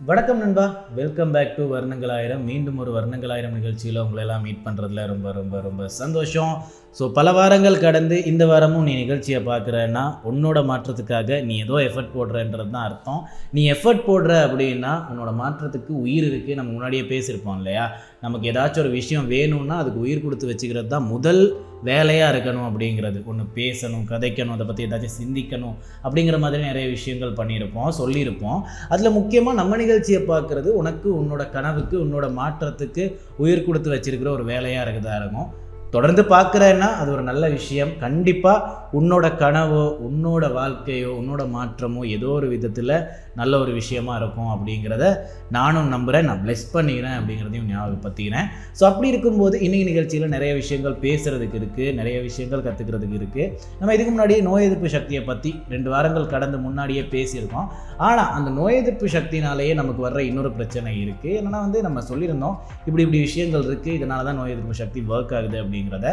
வணக்கம் நண்பா. Welcome back to வர்ணங்களாயிரம். மீண்டும் ஒரு வர்ணங்களாயிரம் நிகழ்ச்சியில் உங்களை எல்லாம் மீட் பண்ணுறதுல ரொம்ப ரொம்ப ரொம்ப சந்தோஷம். ஸோ பல வாரங்கள் கடந்து இந்த வாரமும் நீ நிகழ்ச்சியை பார்க்குறேன்னா உன்னோட மாற்றத்துக்காக நீ ஏதோ எஃபர்ட் போடுறன்றது தான் அர்த்தம். நீ எஃபர்ட் போடுற அப்படின்னா உன்னோட மாற்றத்துக்கு உயிர் இருக்குது நம்ம முன்னாடியே பேசியிருப்போம் இல்லையா? நமக்கு ஏதாச்சும் ஒரு விஷயம் வேணும்னா அதுக்கு உயிர் கொடுத்து வச்சுக்கிறது தான் முதல் வேலையாக இருக்கணும் அப்படிங்கிறது. ஒன்று பேசணும் கதைக்கணும் அதை பற்றி ஏதாச்சும் சிந்திக்கணும் அப்படிங்கிற மாதிரி நிறைய விஷயங்கள் பண்ணியிருப்போம் சொல்லியிருப்போம். அதில் முக்கியமாக நம்ம நிகழ்ச்சியை பார்க்குறது உனக்கு உன்னோட கனவுக்கு உன்னோட மாற்றத்துக்கு உயிர் கொடுத்து வச்சிருக்கிற ஒரு வேலையாக இருக்குதா இருக்கும். தொடர்ந்து பார்க்குறேன்னா அது ஒரு நல்ல விஷயம். கண்டிப்பாக உன்னோட கனவோ உன்னோட வாழ்க்கையோ உன்னோட மாற்றமோ ஏதோ ஒரு விதத்தில் நல்ல ஒரு விஷயமா இருக்கும் அப்படிங்கிறத நானும் நம்புகிறேன் நான் ப்ளெஸ் பண்ணிக்கிறேன் அப்படிங்கிறதையும் ஞாபகப்படுத்திக்கிறேன். ஸோ அப்படி இருக்கும்போது இன்றைக்கி நிகழ்ச்சியில் நிறைய விஷயங்கள் பேசுகிறதுக்கு இருக்குது நிறைய விஷயங்கள் கற்றுக்கிறதுக்கு இருக்குது நம்ம இதுக்கு முன்னாடியே நோய் எதிர்ப்பு சக்தியை பற்றி ரெண்டு வாரங்கள் கடந்து முன்னாடியே பேசியிருக்கோம். ஆனால் அந்த நோய் எதிர்ப்பு சக்தினாலேயே நமக்கு வர்ற இன்னொரு பிரச்சனை இருக்குது என்னென்னா வந்து நம்ம சொல்லியிருந்தோம் இப்படி இப்படி விஷயங்கள் இருக்குது இதனால தான் நோய் எதிர்ப்பு சக்தி ஒர்க் ஆகுது அப்படின்னு. அப்படிங்கிறத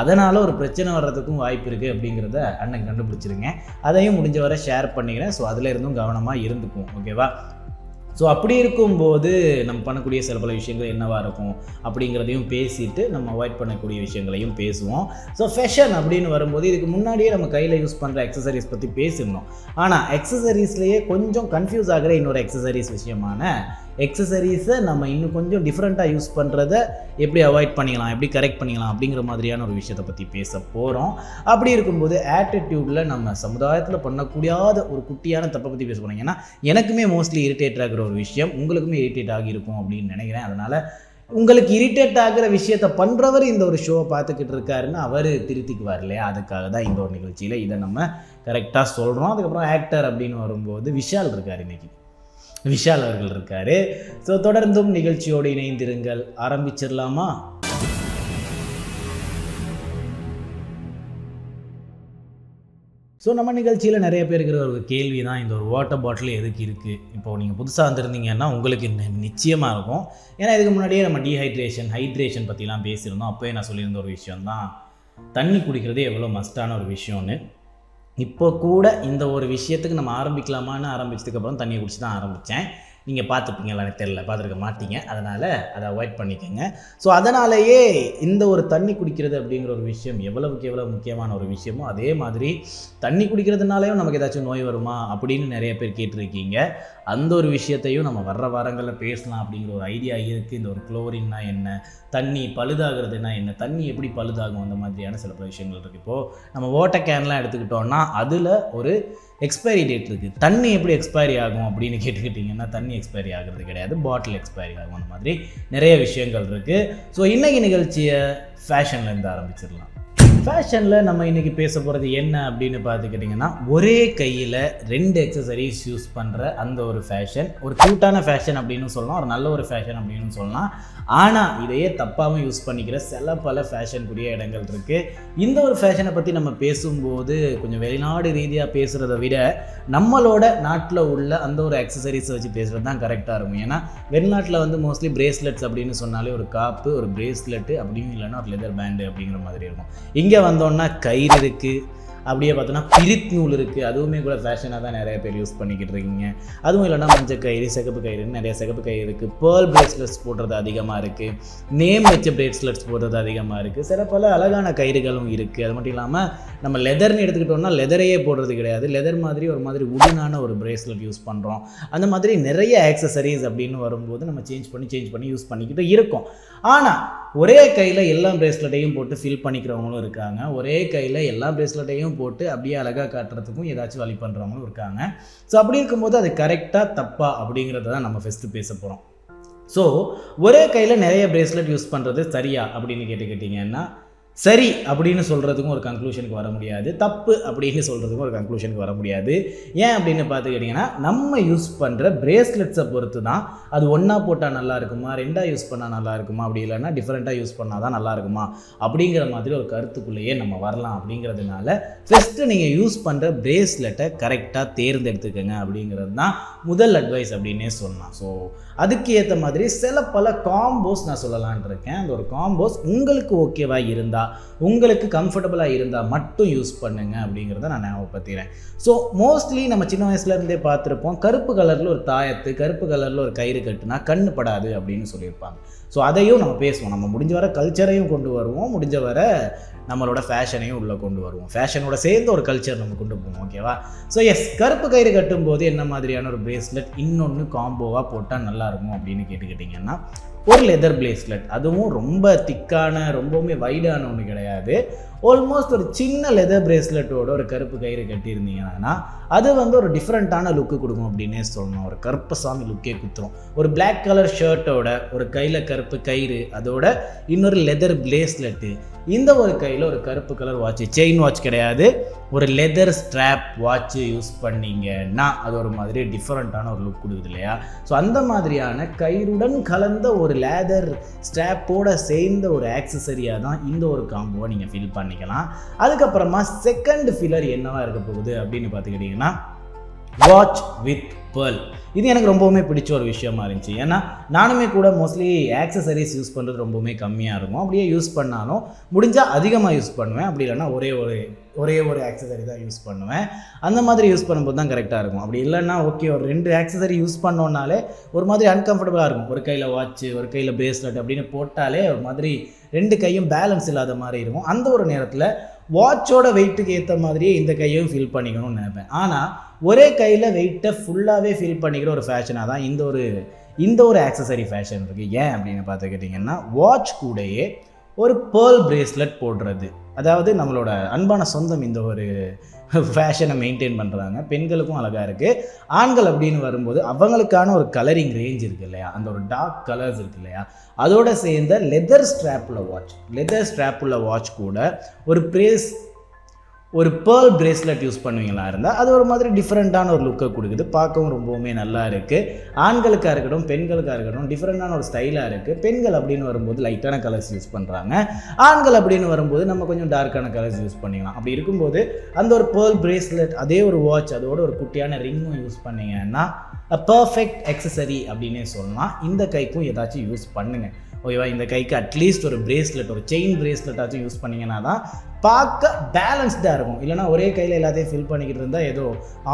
அதனால் ஒரு பிரச்சனை வர்றதுக்கும் வாய்ப்பு இருக்குது அப்படிங்கிறத அண்ணன் கண்டுபிடிச்சிருங்க. அதையும் முடிஞ்ச வரை ஷேர் பண்ணிக்கிறேன். ஸோ அதில் இருந்தும் கவனமாக இருந்துக்கும் ஓகேவா ஸோ அப்படி இருக்கும்போது நம்ம பண்ணக்கூடிய சில பல விஷயங்கள் என்னவாக இருக்கும் அப்படிங்கிறதையும் பேசிட்டு நம்ம அவாய்ட் பண்ணக்கூடிய விஷயங்களையும் பேசுவோம். ஸோ ஃபேஷன் அப்படின்னு வரும்போது இதுக்கு முன்னாடியே நம்ம கையில் யூஸ் பண்ணுற எக்ஸசரிஸ் பற்றி பேசிடணும் ஆனால் எக்ஸசரிஸ்லேயே கொஞ்சம் கன்ஃபியூஸ் ஆகிற இன்னொரு எக்ஸசரிஸ் விஷயமான எக்ஸசரிஸை நம்ம இன்னும் கொஞ்சம் டிஃப்ரெண்ட்டாக யூஸ் பண்ணுறத எப்படி அவாய்ட் பண்ணிக்கலாம் எப்படி கரெக்ட் பண்ணிக்கலாம் அப்படிங்கிற மாதிரியான ஒரு விஷயத்தை பற்றி பேச போகிறோம் அப்படி இருக்கும்போது ஆட்டிடியூடில் நம்ம சமுதாயத்தில் பண்ணக்கூடியாத ஒரு குட்டியான தப்பை பற்றி பேச போகிறோம் ஏன்னா எனக்குமே மோஸ்ட்லி இரிட்டேட் ஆகிற ஒரு விஷயம் உங்களுக்குமே இரிட்டேட் ஆகியிருக்கும் அப்படின்னு நினைக்கிறேன். அதனால் உங்களுக்கு இரிட்டேட் ஆகிற விஷயத்த பண்ணுறவர் இந்த ஒரு ஷோவை பார்த்துக்கிட்டு இருக்காருன்னு அவர் திருத்திக்குவார் இல்லையா? அதுக்காக தான் இந்த ஒரு நிகழ்ச்சியில் இதை நம்ம கரெக்டாக சொல்கிறோம் அதுக்கப்புறம் ஆக்டர் அப்படின்னு வரும்போது விஷால் இருக்கார் இன்றைக்கி விஷால் அவர்கள் இருக்காரு. ஸோ தொடர்ந்தும் நிகழ்ச்சியோடு இணைந்திருங்கள். ஆரம்பிச்சிடலாமா? ஸோ நம்ம நிகழ்ச்சியில் நிறைய பேர் இருக்கிற ஒரு கேள்வி தான் இந்த ஒரு வாட்டர் பாட்டில் எதுக்கு இருக்குது இப்போ நீங்கள் புதுசாக வந்திருந்தீங்கன்னா உங்களுக்கு நி- இருக்கும். ஏன்னா இதுக்கு முன்னாடியே நம்ம டீஹைட்ரேஷன் ஹைட்ரேஷன் பற்றிலாம் பேசியிருந்தோம். அப்போயே நான் சொல்லியிருந்த ஒரு விஷயம் தான் தண்ணி குடிக்கிறது எவ்வளோ மஸ்டான ஒரு விஷயம்னு. இப்போ கூட இந்த ஒரு விஷயத்துக்கு நம்ம ஆரம்பிக்கலாமான்னு ஆரம்பிச்சதுக்கப்புறம் தண்ணியை குடிச்சு தான் ஆரம்பித்தேன் நீங்கள் பார்த்துப்பீங்களா எனக்கு தெரியல. பார்த்துருக்க மாட்டீங்க. அதனால் அதை அவாய்ட் பண்ணிக்கோங்க. ஸோ அதனாலேயே இந்த ஒரு தண்ணி குடிக்கிறது அப்படிங்கிற ஒரு விஷயம் எவ்வளவுக்கு எவ்வளோ முக்கியமான ஒரு விஷயமோ அதே மாதிரி தண்ணி குடிக்கிறதுனாலையும் நமக்கு ஏதாச்சும் நோய் வருமா அப்படின்னு நிறைய பேர் கேட்டிருக்கீங்க. அந்த ஒரு விஷயத்தையும் நம்ம வர்ற வாரங்களில் பேசலாம் அப்படிங்கிற ஒரு ஐடியா இருக்குது இந்த ஒரு குளோரின்னா என்ன? தண்ணி பழுதாகிறதுனா என்ன? தண்ணி எப்படி பழுதாகும்? அந்த மாதிரியான சில பல விஷயங்கள் இருக்குது இப்போது நம்ம வாட்டர் கேன்லாம் எடுத்துக்கிட்டோம்னா அதில் ஒரு எக்ஸ்பைரி டேட் இருக்குது தண்ணி எப்படி எக்ஸ்பைரி ஆகும் அப்படின்னு கேட்டுக்கிட்டிங்கன்னா தண்ணி எக்ஸ்பைரி ஆகிறது கிடையாது. பாட்டில் எக்ஸ்பைரி ஆகும். அந்த மாதிரி நிறைய விஷயங்கள் இருக்குது ஸோ இன்றைக்கி நிகழ்ச்சியை ஃபேஷன்லேருந்து ஆரம்பிச்சிடலாம். ஃபேஷனில் நம்ம இன்றைக்கி பேச போகிறது என்ன அப்படின்னு பார்த்துக்கிட்டிங்கன்னா ஒரே கையில் ரெண்டு எக்ஸசரிஸ் யூஸ் பண்ணுற அந்த ஒரு ஃபேஷன் ஒரு க்யூட்டான ஃபேஷன் அப்படின்னு சொல்லலாம் ஒரு நல்ல ஒரு ஃபேஷன் அப்படின்னு சொல்லலாம். ஆனால் இதையே தப்பாகவும் யூஸ் பண்ணிக்கிற சில பல ஃபேஷனுக்குரிய இடங்கள் இருக்குது இந்த ஒரு ஃபேஷனை பற்றி நம்ம பேசும்போது கொஞ்சம் வெளிநாடு ரீதியாக பேசுகிறத விட நம்மளோட நாட்டில் உள்ள அந்த ஒரு எக்ஸசரிஸை வச்சு பேசுகிறது தான் கரெக்டாக இருக்கும். ஏன்னா வெளிநாட்டில் வந்து மோஸ்ட்லி பிரேஸ்லெட்ஸ் அப்படின்னு சொன்னாலே ஒரு காப்பு ஒரு பிரேஸ்லெட்டு அப்படின்னு இல்லைன்னா ஒரு லெதர் பேண்டு அப்படிங்கிற மாதிரி இருக்கும். இங்கே வந்தோன்னா கயிறு இருக்குது அப்படியே பார்த்தோன்னா பிரித் நூல் இருக்குது அதுவுமே கூட ஃபேஷனாக தான் நிறைய பேர் யூஸ் பண்ணிக்கிட்டு இருக்கீங்க. அதுவும் இல்லைன்னா மஞ்சள் கயிறு சிகப்பு கயிறுன்னு நிறைய சிகப்பு கயிறு இருக்குது பேர்ல் பிரேஸ்லெட்ஸ் போடுறது அதிகமாக இருக்குது நேம் வச்ச பிரேஸ்லெட்ஸ் போடுறது அதிகமாக இருக்குது சில பல அழகான கயிறுகளும் இருக்குது அது மட்டும் இல்லாமல் நம்ம லெதர்னு எடுத்துக்கிட்டோம்னா லெதரையே போடுறது கிடையாது. லெதர் மாதிரி ஒரு மாதிரி உடனான ஒரு பிரேஸ்லெட் யூஸ் பண்ணுறோம் அந்த மாதிரி நிறைய ஆக்சசரிஸ் அப்படின்னு வரும்போது நம்ம சேஞ்ச் பண்ணி சேஞ்ச் பண்ணி யூஸ் பண்ணிக்கிட்டு இருக்கோம். ஆனால் ஒரே கையில் எல்லா பிரேஸ்லெட்டையும் போட்டு ஃபில் பண்ணிக்கிறவங்களும் இருக்காங்க. ஒரே கையில் எல்லா பிரேஸ்லெட்டையும் போட்டு அப்படியே அழகாக காட்டுறதுக்கும் ஏதாச்சும் வழி பண்ணுறவங்களும் இருக்காங்க. ஸோ அப்படி இருக்கும்போது அது கரெக்டாக தப்பா அப்படிங்கிறத தான் நம்ம ஃபஸ்ட்டு பேச போகிறோம் ஸோ ஒரே கையில் நிறைய பிரேஸ்லெட் யூஸ் பண்ணுறது சரியா அப்படின்னு கேட்டுக்கிட்டிங்கன்னா சரி அப்படின்னு சொல்கிறதுக்கும் ஒரு கன்க்ளூஷனுக்கு வர முடியாது. தப்பு அப்படின்னு சொல்கிறதுக்கும் ஒரு கன்க்ளூஷனுக்கு வர முடியாது. ஏன் அப்படின்னு பார்த்துக்கிட்டிங்கன்னா நம்ம யூஸ் பண்ணுற பிரேஸ்லெட்ஸை பொறுத்து தான் அது ஒன்றா போட்டால் நல்லா இருக்குமா ரெண்டாக யூஸ் பண்ணால் நல்லா இருக்குமா அப்படி இல்லைன்னா டிஃப்ரெண்ட்டாக யூஸ் பண்ணால் தான் நல்லா இருக்குமா அப்படிங்கிற மாதிரி ஒரு கருத்துக்குள்ளேயே நம்ம வரலாம் அப்படிங்கிறதுனால ஃபஸ்ட்டு நீங்கள் யூஸ் பண்ணுற பிரேஸ்லெட்டை கரெக்டாக தேர்ந்தெடுத்துக்கோங்க அப்படிங்கிறது தான் முதல் அட்வைஸ் அப்படின்னே சொல்லலாம். ஸோ அதுக்கு ஏற்ற மாதிரி சில பல காம்போஸ் நான் சொல்லலான் இருக்கேன். அந்த ஒரு காம்போஸ் உங்களுக்கு ஓகேவாக இருந்தால் உங்களுக்கு கம்ஃபர்டபுளாக இருந்தால் மட்டும் யூஸ் பண்ணுங்க அப்படிங்கிறத நான் ஞாபகப்படுத்துகிறேன் ஸோ மோஸ்ட்லி நம்ம சின்ன வயசுலேருந்தே பார்த்துருப்போம் கருப்பு கலரில் ஒரு தாயத்து கருப்பு கலரில் ஒரு கயிறு கட்டுனா கண்ணு படாது அப்படின்னு சொல்லியிருப்பாங்க. ஸோ அதையும் நம்ம பேசுவோம். நம்ம முடிஞ்ச வர கல்ச்சரையும் கொண்டு வருவோம் முடிஞ்ச வர நம்மளோட ஃபேஷனையும் உள்ளே கொண்டு வருவோம். ஃபேஷனோட சேர்ந்து ஒரு கல்ச்சர் நம்ம கொண்டு போவோம் ஓகேவா ஸோ எஸ் கருப்பு கயிறு கட்டும்போது என்ன மாதிரியான ஒரு பிரேஸ்லெட் இன்னொன்று காம்போவாக போட்டால் நல்லா இருக்கும் அப்படின்னு கேட்டுக்கிட்டிங்கன்னா ஒரு லெதர் பிளேஸ்லெட் அதுவும் ரொம்ப திக்கான ரொம்பவுமே வைடான ஒன்று கிடையாது. ஆல்மோஸ்ட் ஒரு சின்ன லெதர் பிரேஸ்லெட்டோட ஒரு கருப்பு கயிறு கட்டியிருந்தீங்கன்னா அது வந்து ஒரு டிஃப்ரெண்ட்டான லுக்கு கொடுக்கும் அப்படின்னே சொல்லணும். ஒரு கருப்பசாமி லுக்கே குத்துரும். ஒரு பிளாக் கலர் ஷர்ட்டோட ஒரு கையில் கருப்பு கயிறு அதோட இன்னொரு லெதர் பிளேஸ்லெட்டு இந்த ஒரு கையில் ஒரு கருப்பு கலர் வாட்ச் செயின் வாட்ச் கிடையாது. ஒரு லெதர் ஸ்ட்ராப் வாட்ச் யூஸ் பண்ணிங்கன்னா அது ஒரு மாதிரி டிஃப்ரெண்ட்டான ஒரு லுக் கொடுக்குது இல்லையா? ஸோ அந்த மாதிரியான கயிறுடன் கலந்த ஒரு லேதர் ஸ்ட்ராப்போட சேர்ந்த ஒரு ஆக்சசரியாக தான் இந்த ஒரு காம்போவை நீங்கள் ஃபில் பண்ணிக்கலாம். அதுக்கப்புறமா செகண்ட் ஃபில்லர் என்னவாக இருக்க போகுது அப்படின்னு பார்த்துக்கிட்டிங்கன்னா வாட்ச் வித் பேர்ல் இது எனக்கு ரொம்பவுமே பிடிச்ச ஒரு விஷயமா இருந்துச்சு. ஏன்னா நானுமே கூட மோஸ்ட்லி ஆக்சசரிஸ் யூஸ் பண்ணுறது ரொம்பவுமே கம்மியாக இருக்கும். அப்படியே யூஸ் பண்ணாலும் முடிஞ்சால் அதிகமாக யூஸ் பண்ணுவேன். அப்படி இல்லைன்னா ஒரே ஒரு ஒரே ஒரு ஆக்சசரி தான் யூஸ் பண்ணுவேன். அந்த மாதிரி யூஸ் பண்ணும்போது தான் கரெக்டாக இருக்கும். அப்படி இல்லைன்னா ஓகே ஒரு ரெண்டு ஆக்சசரி யூஸ் பண்ணோன்னாலே ஒரு மாதிரி அன்கம்ஃபர்டபுளாக இருக்கும். ஒரு கையில் வாட்ச் ஒரு கையில் பிரேஸ்லெட் அப்படின்னு போட்டாலே ஒரு மாதிரி ரெண்டு கையும் பேலன்ஸ் இல்லாத மாதிரி இருக்கும். அந்த ஒரு நேரத்தில் வாட்சோட வெயிட்டுக்கு ஏற்ற மாதிரியே இந்த கையும் ஃபில் பண்ணிக்கணும்னு நினைப்பேன். ஆனால் ஒரே கையில் வெயிட்டை ஃபுல்லாகவே ஃபில் பண்ணிக்கிற ஒரு ஃபேஷனாக தான் இந்த ஒரு இந்த ஒரு ஆக்சசரி ஃபேஷன் இருக்குது ஏன் அப்படின்னு பார்த்துக்கிட்டிங்கன்னா வாட்ச் கூடயே ஒரு பேர்ல் பிரேஸ்லெட் போடுறது. அதாவது நம்மளோட அன்பான சொந்தம் இந்த ஒரு ஃபேஷனை மெயின்டைன் பண்ணுறாங்க பெண்களுக்கும் அழகாக இருக்குது ஆண்கள் அப்படின்னு வரும்போது அவங்களுக்கான ஒரு கலரிங் ரேஞ்ச் இருக்குது இல்லையா? அந்த ஒரு டார்க் கலர்ஸ் இருக்குது இல்லையா? அதோட சேர்ந்த லெதர் ஸ்ட்ராப்பில் வாட்ச் லெதர் ஸ்ட்ராப்புள்ள வாட்ச் கூட ஒரு பிரேஸ் ஒரு பேர்ல் பிரேஸ்லெட் யூஸ் பண்ணுவீங்களா இருந்தால் அது ஒரு மாதிரி டிஃப்ரெண்ட்டான ஒரு லுக்கை கொடுக்குது. பார்க்கவும் ரொம்பவுமே நல்லா இருக்குது ஆண்களுக்காக இருக்கட்டும் பெண்களுக்காக இருக்கட்டும் டிஃப்ரெண்ட்டான ஒரு ஸ்டைலாக இருக்குது பெண்கள் அப்படின்னு வரும்போது லைட்டான கலர்ஸ் யூஸ் பண்ணுறாங்க ஆண்கள் அப்படின்னு வரும்போது நம்ம கொஞ்சம் டார்க்கான கலர்ஸ் யூஸ் பண்ணிக்கலாம். அப்படி இருக்கும்போது அந்த ஒரு பேர்ல் பிரேஸ்லெட் அதே ஒரு வாட்ச் அதோட ஒரு குட்டியான ரிங்கும் யூஸ் பண்ணிங்கன்னா பர்ஃபெக்ட் எக்ஸசரி அப்படின்னே சொல்லலாம். இந்த கைக்கும் ஏதாச்சும் யூஸ் பண்ணுங்கள் ஓகேவா? இந்த கைக்கு அட்லீஸ்ட் ஒரு பிரேஸ்லெட் ஒரு செயின் பிரேஸ்லெட்டாச்சும் யூஸ் பண்ணிங்கன்னா தான் பார்க்க பேலன்ஸ்டாக இருக்கும். இல்லைனா ஒரே கையில் எல்லாத்தையும் ஃபில் பண்ணிக்கிட்டு இருந்தால் ஏதோ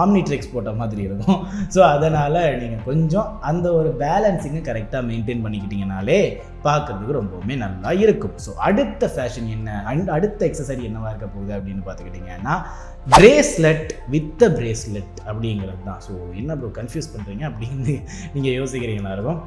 ஆம்னி ட்ரிக்ஸ் போட்ட மாதிரி இருக்கும். ஸோ அதனால் நீங்கள் கொஞ்சம் அந்த ஒரு பேலன்ஸிங்கை கரெக்டாக மெயின்டைன் பண்ணிக்கிட்டிங்கனாலே பார்க்குறதுக்கு ரொம்பவுமே நல்லா இருக்கும். ஸோ அடுத்த ஃபேஷன் என்ன? அண்ட் அடுத்த எக்ஸசரி என்னவாக இருக்க போகுது அப்படின்னு பார்த்துக்கிட்டிங்கன்னா பிரேஸ்லெட் வித் பிரேஸ்லெட் அப்படிங்கிறது தான். ஸோ என்ன ப்ரோ கன்ஃபியூஸ் பண்ணுறீங்க அப்படின்னு நீங்கள் யோசிக்கிறீங்களா இருக்கும்?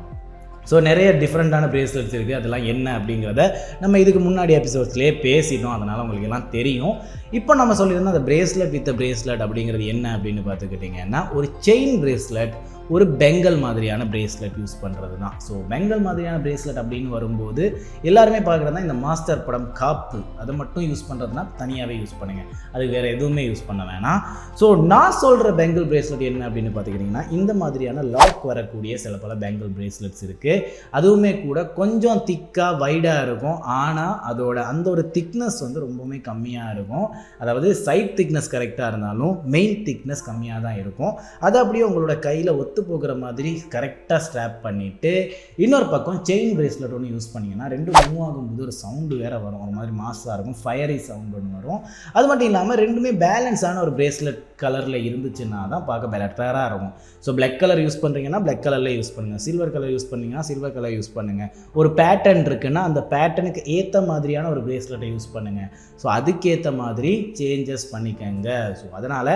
ஸோ நிறைய டிஃப்ரெண்ட்டான பிரேஸ்லெட்ஸ் இருக்குது அதெல்லாம் என்ன அப்படிங்கிறத நம்ம இதுக்கு முன்னாடி எபிசோட்ஸ்லேயே பேசிட்டோம். அதனால் உங்களுக்கு எல்லாம் தெரியும். இப்போ நம்ம சொல்லியிருந்தோம் அந்த பிரேஸ்லெட் வித் பிரேஸ்லெட் அப்படிங்கிறது என்ன அப்படின்னு பார்த்துக்கிட்டிங்கன்னா ஒரு செயின் பிரேஸ்லெட் ஒரு பெங்கல் மாதிரியான பிரேஸ்லெட் யூஸ் பண்ணுறது தான் ஸோ பெங்கல் மாதிரியான பிரேஸ்லெட் அப்படின்னு வரும்போது எல்லாருமே பார்க்குறது தான் இந்த மாஸ்டர் படம் காப்பு. அதை மட்டும் யூஸ் பண்ணுறதுனா தனியாகவே யூஸ் பண்ணுங்கள் அது வேறு எதுவுமே யூஸ் பண்ண வேணாம். ஸோ நான் சொல்கிற பெங்கல் பிரேஸ்லெட் என்ன அப்படின்னு பார்த்துக்கிட்டிங்கன்னா இந்த மாதிரியான லாக் வரக்கூடிய சில பல பெங்கல் பிரேஸ்லெட்ஸ் இருக்குது அதுவுமே கூட கொஞ்சம் திக்காக வைடாக இருக்கும். ஆனால் அதோட அந்த ஒரு திக்னஸ் வந்து ரொம்பவுமே கம்மியாக இருக்கும். அதாவது சைட் திக்னஸ் கரெக்டாக இருந்தாலும் மெயின் திக்னஸ் கம்மியாக தான் இருக்கும். அது அப்படியே உங்களோட கையில் ஒத்து போகிற மாதிரி கரெக்டாக ஸ்ட்ராப் பண்ணிவிட்டு இன்னொரு பக்கம் செயின் பிரேஸ்லெட் ஒன்று யூஸ் பண்ணிங்கன்னா ரெண்டு மூவ் ஆகும்போது ஒரு சவுண்டு வேறு வரும். ஒரு மாதிரி மாசாக இருக்கும். ஃபயரி சவுண்ட் ஒன்று வரும். அது மட்டும் இல்லாமல் ரெண்டுமே பேலன்ஸான ஒரு பிரேஸ்லெட் கலரில் இருந்துச்சுன்னா தான் பார்க்க பெட்டராக இருக்கும். ஸோ பிளாக் கலர் யூஸ் பண்ணுறீங்கன்னா பிளாக் கலரில் யூஸ் பண்ணுங்கள் சில்வர் கலர் யூஸ் பண்ணிங்கன்னா சில்வர் கலர் யூஸ் பண்ணுங்கள் ஒரு பேட்டர்ன் இருக்குன்னா அந்த பேட்டர்னுக்கு ஏற்ற மாதிரியான ஒரு பிரேஸ்லெட்டை யூஸ் பண்ணுங்கள் ஸோ அதுக்கேற்ற மாதிரி சேஞ்சஸ் பண்ணிக்கங்க. ஸோ அதனால்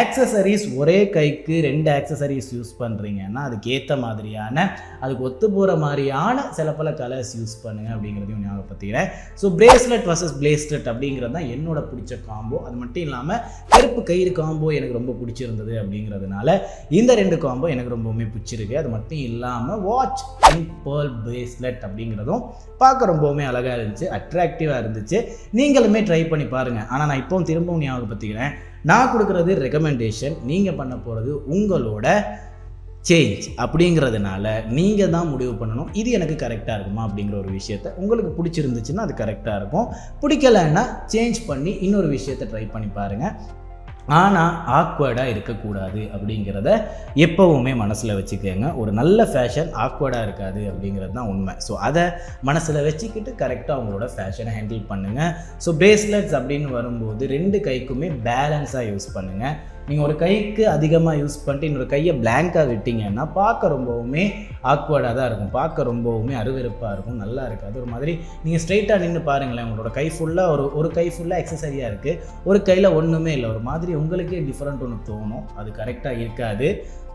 ஆக்சசரிஸ் ஒரே கைக்கு ரெண்டு ஆக்சசரிஸ் யூஸ் பண்ணுறீங்கன்னா அதுக்கேற்ற மாதிரியான அதுக்கு ஒத்து போகிற மாதிரியான சில பல கலர்ஸ் யூஸ் பண்ணுங்கள் அப்படிங்கிறதையும் ஞாபகப்படுத்திக்கிறேன். ஸோ பிரேஸ்லெட் வர்சஸ் பிளேஸ்லெட் அப்படிங்கிறது தான் என்னோட பிடிச்ச காம்போ அது மட்டும் இல்லாமல் கருப்பு கயிறு காம்போ எனக்கு ரொம்ப பிடிச்சிருந்தது அப்படிங்கிறதுனால இந்த ரெண்டு காம்போ எனக்கு ரொம்பவுமே பிடிச்சிருக்கு. அது மட்டும் இல்லாமல் வாட்ச் அண்ட் பேர்ல் பிரேஸ்லெட் அப்படிங்கிறதும் பார்க்க ரொம்பவுமே அழகாக இருந்துச்சு அட்ராக்டிவாக இருந்துச்சு. நீங்களுமே ட்ரை பண்ணி பாருங்கள் ஆனால் நான் இப்போவும் திரும்பவும் ஞாபகப்படுத்திக்கிறேன். நான் கொடுக்குறது ரெக்கமெண்டேஷன் நீங்கள் பண்ண போகிறது உங்களோட சேஞ்ச் அப்படிங்கிறதுனால நீங்கள் தான் முடிவு பண்ணணும். இது எனக்கு கரெக்டாக இருக்குமா அப்படிங்கிற ஒரு விஷயத்த உங்களுக்கு பிடிச்சிருந்துச்சுன்னா அது கரெக்டாக இருக்கும். பிடிக்கலைன்னா சேஞ்ச் பண்ணி இன்னொரு விஷயத்தை ட்ரை பண்ணி பாருங்கள் ஆனால் ஆக்வர்டாக இருக்கக்கூடாது அப்படிங்கிறத எப்போவுமே மனசில் வச்சுக்கோங்க. ஒரு நல்ல ஃபேஷன் ஆக்வர்டாக இருக்காது அப்படிங்கிறது தான் உண்மை. ஸோ அதை மனசில் வச்சுக்கிட்டு கரெக்டாக அவங்களோட ஃபேஷனை ஹேண்டில் பண்ணுங்கள் ஸோ பிரேஸ்லெட்ஸ் அப்படின்னு வரும்போது ரெண்டு கைக்குமே பேலன்ஸாக யூஸ் பண்ணுங்கள் நீங்கள் ஒரு கைக்கு அதிகமாக யூஸ் பண்ணிட்டு இன்னொரு கையை பிளாங்காக விட்டிங்கன்னா பார்க்க ரொம்பவுமே ஆக்வர்டாக தான் இருக்கும். பார்க்க ரொம்பவுமே அருவருப்பாக இருக்கும். நல்லா இருக்காது ஒரு மாதிரி நீங்கள் ஸ்ட்ரைட்டாக நின்று பாருங்களேன் உங்களோட கை ஃபுல்லாக ஒரு ஒரு கை ஃபுல்லாக எக்ஸசரியாக இருக்குது ஒரு கையில் ஒன்றுமே இல்லை. ஒரு மாதிரி உங்களுக்கே டிஃப்ரெண்ட் ஒன்று தோணும். அது கரெக்டாக இருக்காது.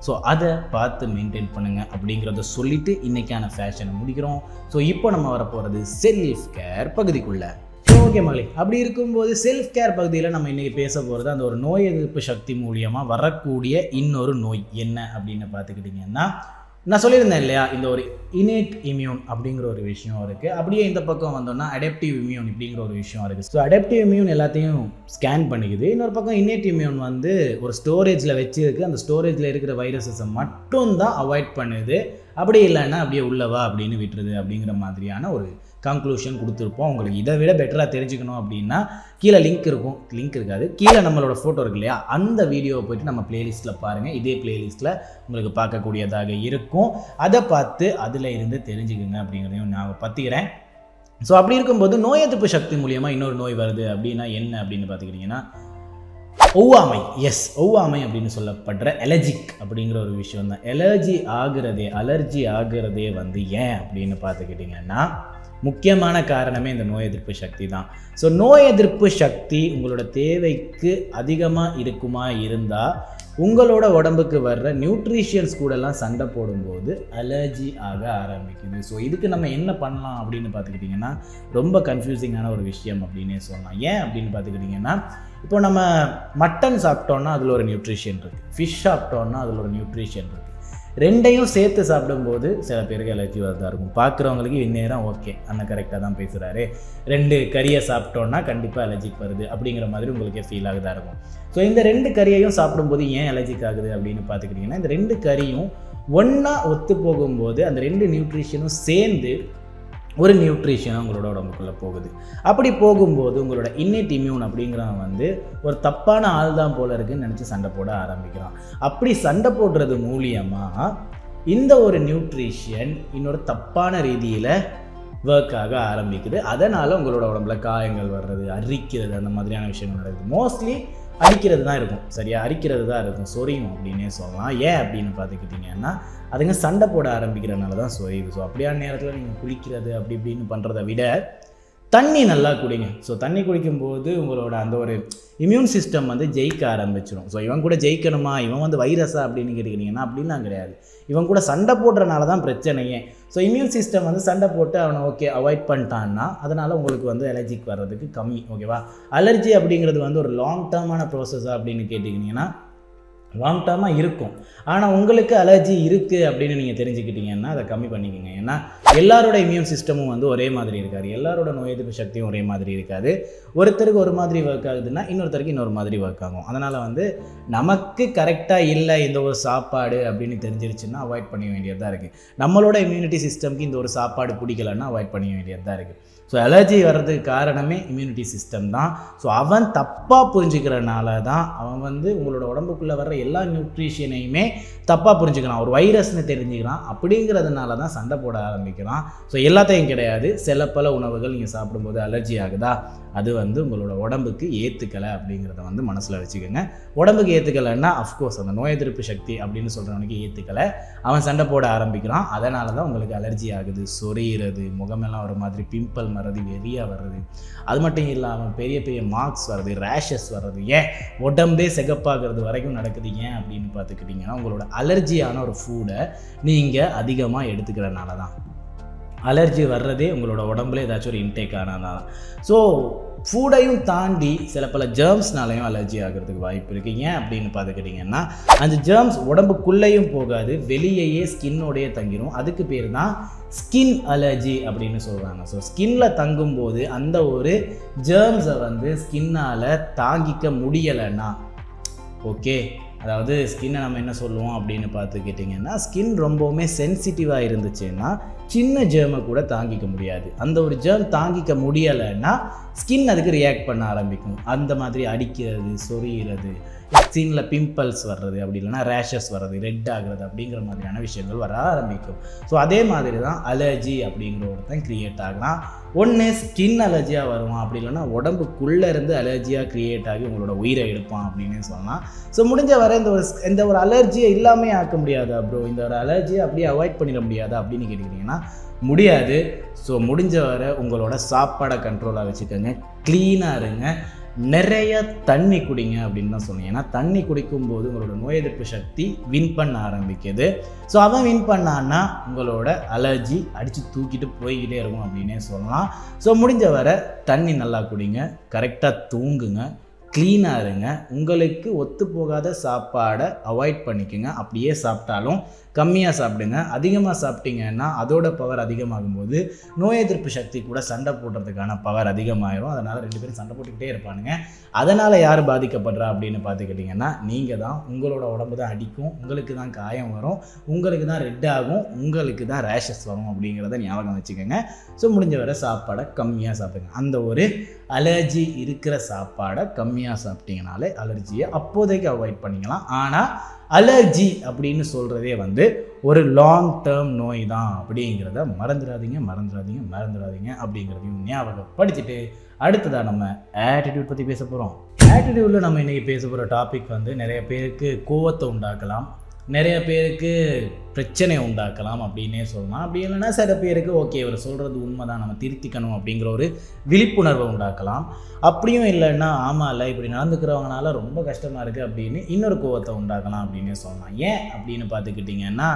ஸோ அதை பார்த்து மெயின்டைன் பண்ணுங்கள் அப்படிங்கிறத சொல்லிவிட்டு இன்றைக்கான ஃபேஷனை முடிக்கிறோம். ஸோ இப்போ நம்ம வரப்போகிறது செல்ஃப் கேர் பகுதிக்குள்ளே. ஓகே மகளே அப்படி இருக்கும்போது செல்ஃப் கேர் பகுதியில் நம்ம இன்றைக்கி பேச போகிறது அந்த ஒரு நோய் எதிர்ப்பு சக்தி மூலியமாக வரக்கூடிய இன்னொரு நோய் என்ன அப்படின்னு பார்த்துக்கிட்டிங்கன்னா நான் சொல்லியிருந்தேன் இல்லையா இந்த ஒரு இனேட் இம்யூன் அப்படிங்கிற ஒரு விஷயம் இருக்குது அப்படியே இந்த பக்கம் வந்தோம்னா அடாப்டிவ் இம்யூன் இப்படிங்கிற ஒரு விஷயம் இருக்குது ஸோ அடாப்டிவ் இம்யூன் எல்லாத்தையும் ஸ்கேன் பண்ணிக்குது. இன்னொரு பக்கம் இன்னேட் இம்யூன் வந்து ஒரு ஸ்டோரேஜில் வச்சிருக்கு. அந்த ஸ்டோரேஜில் இருக்கிற வைரஸஸை மட்டும் தான் அவாய்ட் பண்ணுது. அப்படி இல்லைன்னா அப்படியே உள்ளவா அப்படின்னு விட்டுருது அப்படிங்கிற மாதிரியான ஒரு கன்க்ளூஷன் கொடுத்துருப்போம். உங்களுக்கு இதை விட பெட்டராக தெரிஞ்சுக்கணும் அப்படின்னா கீழே லிங்க் இருக்கும். லிங்க் இருக்காது. கீழே நம்மளோட ஃபோட்டோ இருக்கு இல்லையா? அந்த வீடியோவை போயிட்டு நம்ம பிளேலிஸ்ட்டில் பாருங்கள் இதே பிளேலிஸ்ட்டில் உங்களுக்கு பார்க்கக்கூடியதாக இருக்கும். அதை பார்த்து அதில் இருந்து தெரிஞ்சுக்குங்க அப்படிங்கிறதையும் நான் பற்றிக்கிறேன் ஸோ அப்படி இருக்கும்போது நோய் எதிர்ப்பு சக்தி மூலியமாக இன்னொரு நோய் வருது அப்படின்னா என்ன அப்படின்னு பார்த்துக்கிட்டிங்கன்னா ஒவ்வாமை எஸ் ஒவ்வாமை அப்படின்னு சொல்லப்படுற எலர்ஜிக் அப்படிங்கிற ஒரு விஷயம் தான். எலர்ஜி ஆகிறதே அலர்ஜி ஆகிறதே வந்து ஏன் அப்படின்னு பார்த்துக்கிட்டிங்கன்னா முக்கியமான காரணமே இந்த நோய் எதிர்ப்பு சக்தி தான். ஸோ நோய் எதிர்ப்பு சக்தி உங்களோட தேவைக்கு அதிகமாக இருக்குமா இருந்தால் உங்களோட உடம்புக்கு வர்ற நியூட்ரிஷியன்ஸ் கூடலாம் சண்டை போடும்போது அலர்ஜி ஆக ஆரம்பிக்குது. ஸோ இதுக்கு நம்ம என்ன பண்ணலாம் அப்படின்னு பார்த்துக்கிட்டிங்கன்னா ரொம்ப கன்ஃபியூசிங்கான ஒரு விஷயம் அப்படின்னே சொல்லலாம். ஏன் அப்படின்னு பார்த்துக்கிட்டிங்கன்னா இப்போ நம்ம மட்டன் சாப்பிட்டோன்னா அதில் ஒரு நியூட்ரிஷன் இருக்குது ஃபிஷ் சாப்பிட்டோன்னா அதில் ஒரு நியூட்ரிஷன் இருக்குது ரெண்டையும் சேர்த்து சாப்பிடும்போது சில பேருக்கு அலர்ஜி வரதாக இருக்கும். பார்க்குறவங்களுக்கு இந்நேரம் ஓகே அண்ணன் கரெக்டாக தான் பேசுகிறாரு ரெண்டு கறியை சாப்பிட்டோன்னா கண்டிப்பாக அலர்ஜிக் வருது அப்படிங்கிற மாதிரி உங்களுக்கு ஃபீல் ஆகுதாக இருக்கும். ஸோ இந்த ரெண்டு கறியையும் சாப்பிடும்போது ஏன் அலர்ஜிக் ஆகுது அப்படின்னு பார்த்துக்கிட்டிங்கன்னா இந்த ரெண்டு கறியும் ஒன்றா ஒத்து போகும்போது அந்த ரெண்டு நியூட்ரிஷனும் சேர்ந்து ஒரு நியூட்ரிஷன் உங்களோட உடம்புக்குள்ளே போகுது. அப்படி போகும்போது உங்களோட இன்னிட் இம்யூன் அப்படிங்கிறவன் வந்து ஒரு தப்பான ஆள் தான் போல இருக்குன்னு நினச்சி சண்டை போட ஆரம்பிக்கிறான். அப்படி சண்டை போடுறது மூலியமாக இந்த ஒரு நியூட்ரிஷன் இன்னொரு தப்பான ரீதியில் ஒர்க் ஆக ஆரம்பிக்குது. அதனால் உங்களோட உடம்புல காயங்கள் வர்றது அரிக்கிறது அந்த மாதிரியான விஷயங்கள் நடக்குது. மோஸ்ட்லி அரிக்கிறது தான் இருக்கும். சரியா? அரிக்கிறது தான் இருக்கும். சொரியும் அப்படின்னே சொல்லலாம். ஏன் அப்படின்னு பார்த்துக்கிட்டிங்கன்னா அதுங்க சண்டை போட ஆரம்பிக்கிறனால தான் சொரியுது. ஸோ அப்படியான நேரத்தில் நீங்கள் குளிக்கிறது அப்படி இப்படின்னு பண்ணுறதை விட தண்ணி நல்லா குடிங்க. ஸோ தண்ணி குடிக்கும்போது உங்களோட அந்த ஒரு இம்யூன் சிஸ்டம் வந்து ஜெயிக்க ஆரம்பிச்சிடும் ஸோ இவன் கூட ஜெயிக்கணுமா? இவன் வந்து வைரஸா அப்படின்னு கேட்டுக்கிறீங்கன்னா அப்படின்லாம் கிடையாது. இவன் கூட சண்டை போடுறனால தான் பிரச்சனையே. ஸோ இம்யூன் சிஸ்டம் வந்து சண்டை போட்டு அவனை ஓகே அவாய்ட் பண்ணிட்டான்னா அதனால் உங்களுக்கு வந்து அலர்ஜிக் வர்றதுக்கு கம்மி ஓகேவா அலர்ஜி அப்படிங்கிறது வந்து ஒரு லாங் டேர்மான ப்ராசஸாக அப்படின்னு கேட்டிங்கன்னா லாங் டேர்மாக இருக்கும். ஆனால் உங்களுக்கு அலர்ஜி இருக்குது அப்படின்னு நீங்கள் தெரிஞ்சுக்கிட்டீங்கன்னா அதை கம்மி பண்ணிக்கோங்க. ஏன்னா எல்லாரோட இம்யூன் சிஸ்டமும் வந்து ஒரே மாதிரி இருக்காது. எல்லாரோட நோய் எதிர்ப்பு சக்தியும் ஒரே மாதிரி இருக்காது. ஒருத்தருக்கு ஒரு மாதிரி ஒர்க் ஆகுதுன்னா இன்னொருத்தருக்கு இன்னொரு மாதிரி ஒர்க் ஆகும். அதனால் வந்து நமக்கு கரெக்டாக இல்லை இந்த ஒரு சாப்பாடு அப்படின்னு தெரிஞ்சிருச்சுன்னா அவாய்ட் பண்ண வேண்டியதாக இருக்குது நம்மளோட இம்யூனிட்டி சிஸ்டம்க்கு இந்த ஒரு சாப்பாடு பிடிக்கலன்னா அவாய்ட் பண்ண வேண்டியதாக இருக்குது ஸோ அலர்ஜி வர்றதுக்கு காரணமே இம்யூனிட்டி சிஸ்டம் தான். ஸோ அவன் தப்பாக புரிஞ்சுக்கிறனால தான் அவன் வந்து உங்களோட உடம்புக்குள்ளே வர்ற எல்லா நியூட்ரிஷனையுமே தப்பாக புரிஞ்சுக்கிறான். ஒரு வைரஸ்னு தெரிஞ்சுக்கிறான். அப்படிங்கிறதுனால தான் சண்டை போட ஆரம்பிக்கிறான். ஸோ எல்லாத்தையும் கிடையாது. சில பல உணவுகள் நீங்கள் சாப்பிடும்போது அலர்ஜி ஆகுதா? அது வந்து உங்களோட உடம்புக்கு ஏற்றுக்கலை அப்படிங்கிறத வந்து மனசில் வச்சுக்கோங்க. உடம்புக்கு ஏற்றுக்கலைன்னா அஃப்கோர்ஸ் அந்த நோய் எதிர்ப்பு சக்தி அப்படின்னு சொல்கிறவனுக்கு ஏற்றுக்கலை அவன் சண்டை போட ஆரம்பிக்கிறான். அதனால தான் உங்களுக்கு அலர்ஜி ஆகுது. சொரியிறது முகமெல்லாம் ஒரு மாதிரி பிம்பிள் வர்றது வெறியாக வர்றது. அது மட்டும் இல்லாமல் பெரிய பெரிய மார்க்ஸ் வர்றது ரேஷஸ் வர்றது. ஏன்? உடம்பே சிகப்பாகிறது வரைக்கும் நடக்குது. ஏன் அப்படின்னு பார்த்துக்கிட்டிங்கன்னா உங்களோட அலர்ஜியான ஒரு ஃபுட்டை நீங்கள் அதிகமாக எடுத்துக்கிறனால தான் அலர்ஜி வர்றதே உங்களோட உடம்புல ஏதாச்சும் ஒரு இன்டேக் ஆனால் தான். ஸோ ஃபுடையும் தாண்டி சில பல ஜேர்ம்ஸ்னாலையும் அலர்ஜி ஆகிறதுக்கு வாய்ப்பு இருக்குது ஏன் அப்படின்னு பார்த்துக்கிட்டிங்கன்னா அந்த ஜேர்ம்ஸ் உடம்புக்குள்ளேயும் போகாது வெளியேயே ஸ்கின்னோடையே தங்கிடும் அதுக்கு பேர் தான் ஸ்கின் அலர்ஜி அப்படின்னு சொல்கிறாங்க ஸோ ஸ்கின்ல தங்கும்போது அந்த ஒரு ஜேர்ம்ஸை வந்து ஸ்கின்னால் தாங்கிக்க முடியலைன்னா ஓகே அதாவது ஸ்கின்னை நம்ம என்ன சொல்லுவோம் அப்படின்னு பார்த்துக்கிட்டிங்கன்னா ஸ்கின் ரொம்பவுமே சென்சிட்டிவாக இருந்துச்சுன்னா சின்ன ஜேர்மை கூட தாங்கிக்க முடியாது. அந்த ஒரு ஜேர்ம் தாங்கிக்க முடியலைன்னா ஸ்கின் அதுக்கு ரியாக்ட் பண்ண ஆரம்பிக்கும். அந்த மாதிரி அடிக்கிறது சொரியிறது ஸ்கின்ல பிம்பிள்ஸ் வர்றது அப்படி இல்லைனா ரேஷஸ் வர்றது ரெட் ஆகுறது அப்படிங்கிற மாதிரியான விஷயங்கள் வர ஆரம்பிக்கும். ஸோ அதே மாதிரி தான் அலர்ஜி அப்படிங்கிற ஒருத்தன் க்ரியேட் ஆகலாம் ஒன்று ஸ்கின் அலர்ஜியாக வருவான். அப்படி இல்லைன்னா உடம்புக்குள்ளே இருந்து அலர்ஜியாக க்ரியேட் ஆகி உங்களோட உயிரை எடுப்பான் அப்படின்னு சொல்லலாம். ஸோ முடிஞ்ச வரை இந்த ஒரு இந்த ஒரு அலர்ஜியை இல்லாமே ஆக்க முடியாதா ப்ரோ இந்த ஒரு அலர்ஜியை அப்படியே அவாய்ட் பண்ணிட முடியாதா அப்படின்னு கேட்டுக்கிட்டிங்கன்னா முடியாது. ஸோ முடிஞ்ச வரை உங்களோட சாப்பாடை கண்ட்ரோலாக வச்சுக்கோங்க. க்ளீனாக இருங்க. நிறைய தண்ணி குடிங்க அப்படின்னு தான் சொன்னேன். ஏன்னா தண்ணி குடிக்கும்போது உங்களோட நோய் எதிர்ப்பு சக்தி வின் பண்ண ஆரம்பிக்குது. ஸோ அவன் வின் பண்ணான்னா உங்களோட அலர்ஜி அடித்து தூக்கிட்டு போய்கிட்டே இருக்கும் அப்படின்னே சொல்லலாம். ஸோ முடிஞ்ச வரை தண்ணி நல்லா குடிங்க கரெக்டாக தூங்குங்க க்ளீனாக இருங்க. உங்களுக்கு ஒத்து போகாத சாப்பாடை அவாய்ட் பண்ணிக்கோங்க. அப்படியே சாப்பிட்டாலும் கம்மியாக சாப்பிடுங்க. அதிகமாக சாப்பிட்டீங்கன்னா அதோட பவர் அதிகமாகும்போது நோய் எதிர்ப்பு சக்தி கூட சண்டை போடுறதுக்கான பவர் அதிகமாயிரும். அதனால் ரெண்டு பேரும் சண்டை போட்டுக்கிட்டே இருப்பானுங்க. அதனால் யார் பாதிக்கப்படுறா அப்படின்னு பார்த்துக்கிட்டிங்கன்னா நீங்கள் தான் உங்களோட உடம்பு தான் அடிக்கும். உங்களுக்கு தான் காயம் வரும். உங்களுக்கு தான் ரெட் ஆகும். உங்களுக்கு தான் ரேஷஸ் வரும் அப்படிங்கிறத ஞாபகம் வச்சுக்கோங்க. ஸோ முடிஞ்ச வரை சாப்பாடை கம்மியாக சாப்பிடுங்க. அந்த ஒரு அலர்ஜி இருக்கிற சாப்பாடை கம்மியாக சாப்பிட்டீங்கனாலே அலர்ஜியை அப்போதைக்கு அவாய்ட் பண்ணிக்கலாம். ஆனால் அலர்ஜி அப்படின்னு சொல்கிறதே வந்து ஒரு லாங் டேர்ம் நோய் தான் அப்படிங்கிறத மறந்துடாதீங்க மறந்துடாதீங்க மறந்துடாதீங்க அப்படிங்கிறதையும் ஞாபகப்படுத்திட்டு அடுத்ததாக நம்ம ஆட்டிடியூட் பற்றி பேச போகிறோம் ஆட்டிடியூடில் நம்ம இன்றைக்கி பேச போகிற டாபிக் வந்து நிறைய பேருக்கு கோவத்தை உண்டாக்கலாம். நிறைய பேருக்கு பிரச்சனை உண்டாக்கலாம் அப்படின்னே சொல்லலாம். அப்படி இல்லைன்னா சில பேருக்கு ஓகே இவர் சொல்கிறது உண்மை தான் நம்ம திருத்திக்கணும் அப்படிங்கிற ஒரு விழிப்புணர்வை உண்டாக்கலாம். அப்படியும் இல்லைன்னா ஆமாம் இல்லை இப்படி நடந்துக்கிறவங்கனால ரொம்ப கஷ்டமாக இருக்குது அப்படின்னு இன்னொரு கோவத்தை உண்டாக்கலாம் அப்படின்னே சொல்லலாம். ஏன் அப்படின்னு பார்த்துக்கிட்டிங்கன்னா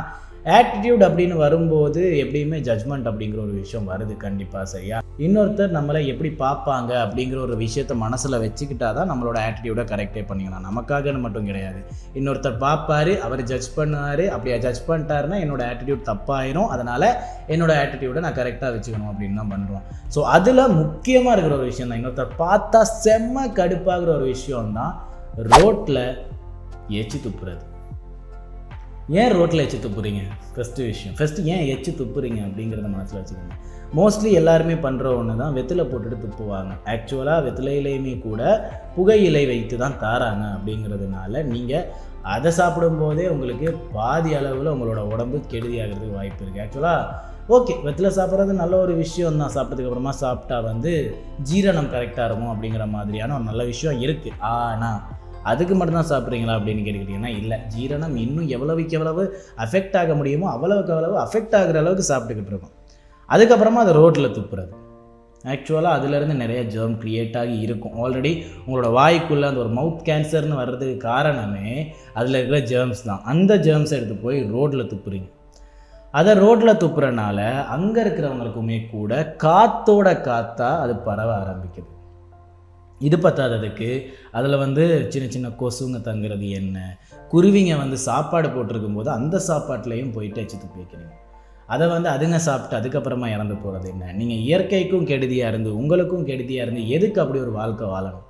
ஆட்டிடியூட் அப்படின்னு வரும்போது எப்படியுமே ஜட்ஜ்மெண்ட் அப்படிங்கிற ஒரு விஷயம் வருது. கண்டிப்பாக சரியா? இன்னொருத்தர் நம்மளை எப்படி பார்ப்பாங்க அப்படிங்கிற ஒரு விஷயத்த மனசில் வச்சுக்கிட்டா தான் நம்மளோட ஆட்டிடியூடை கரெக்டே பண்ணிக்கலாம். நமக்காகன்னு மட்டும் கிடையாது. இன்னொருத்தர் பார்ப்பாரு அவர் ஜட்ஜ் பண்ணுவார். அப்படியே ஜட்ஜ் பண்ணிட்டாருன்னா என்னோட ஆட்டிடியூட் தப்பாயிரும். அதனால் என்னோட ஆட்டிடியூடை நான் கரெக்டாக வச்சுக்கணும் அப்படின்னு தான் பண்ணுறோம் ஸோ அதில் முக்கியமாக இருக்கிற ஒரு விஷயம் தான். இன்னொருத்தர் பார்த்தா செம்ம கடுப்பாகிற ஒரு விஷயம் தான் ரோட்டில் எச்சி துப்புறது. ஏன் ரோட்டில் எச்சு துப்புறீங்க? ஃபஸ்ட்டு விஷயம். ஃபஸ்ட்டு ஏன் எச்சு துப்புறீங்க அப்படிங்கிறத மனசில் வச்சுக்கோங்க. மோஸ்ட்லி எல்லாருமே பண்ணுற ஒன்று தான் வெத்திலை போட்டுட்டு துப்புவாங்க. ஆக்சுவலாக வெத்திலையிலையுமே கூட புகையிலை வைத்து தான் தாராங்க அப்படிங்கிறதுனால நீங்கள் அதை சாப்பிடும்போதே உங்களுக்கு பாதி அளவில் உங்களோட உடம்பு கெடுதியாகிறதுக்கு வாய்ப்பு இருக்குது ஆக்சுவலாக ஓகே வெற்றில சாப்பிட்றது நல்ல ஒரு விஷயம் தான். சாப்பிட்டதுக்கப்புறமா சாப்பிட்டா வந்து ஜீரணம் கரெக்டாக இருக்கும் அப்படிங்கிற மாதிரியான ஒரு நல்ல விஷயம் இருக்குது ஆனால் அதுக்கு மட்டும்தான் சாப்பிட்றீங்களா அப்படின்னு கேட்டுக்கிட்டிங்கன்னா இல்லை. ஜீரணம் இன்னும் எவ்வளவுக்கு எவ்வளவு அஃபெக்ட் ஆக முடியுமோ அவ்வளவுக்கு அவ்வளவு அஃபெக்ட் ஆகிற அளவுக்கு சாப்பிட்டுக்கிட்டு இருக்கும். அதுக்கப்புறமா அதை ரோட்டில் துப்புறது. ஆக்சுவலாக அதுலேருந்து நிறைய ஜெர்ம் க்ரியேட் ஆகி இருக்கும். ஆல்ரெடி உங்களோட வாய்க்குள்ளே அந்த ஒரு மவுத் கேன்சர்னு வர்றதுக்கு காரணமே அதில் இருக்கிற ஜெர்ம்ஸ் தான். அந்த ஜெர்ம்ஸை எடுத்து போய் ரோட்டில் துப்புறீங்க. அதை ரோட்டில் துப்புறனால அங்கே இருக்கிறவங்களுக்குமே கூட காத்தோட காத்தா அது பரவ ஆரம்பிக்குது. இது பத்தாததுக்கு அதில் வந்து சின்ன சின்ன கொசுங்க தங்குறது என்ன? குருவிங்க வந்து சாப்பாடு போட்டிருக்கும் போது அந்த சாப்பாட்லேயும் போயிட்டு எச்சு துப்பி வைக்கிறீங்க அதை வந்து அதுங்க சாப்பிட்டு அதுக்கப்புறமா இறந்து போகிறது என்ன? நீங்கள் இயற்கைக்கும் கெடுதியாக இருந்து உங்களுக்கும் கெடுதியாக இருந்து எதுக்கு அப்படி ஒரு வாழ்க்கை வாழணும்?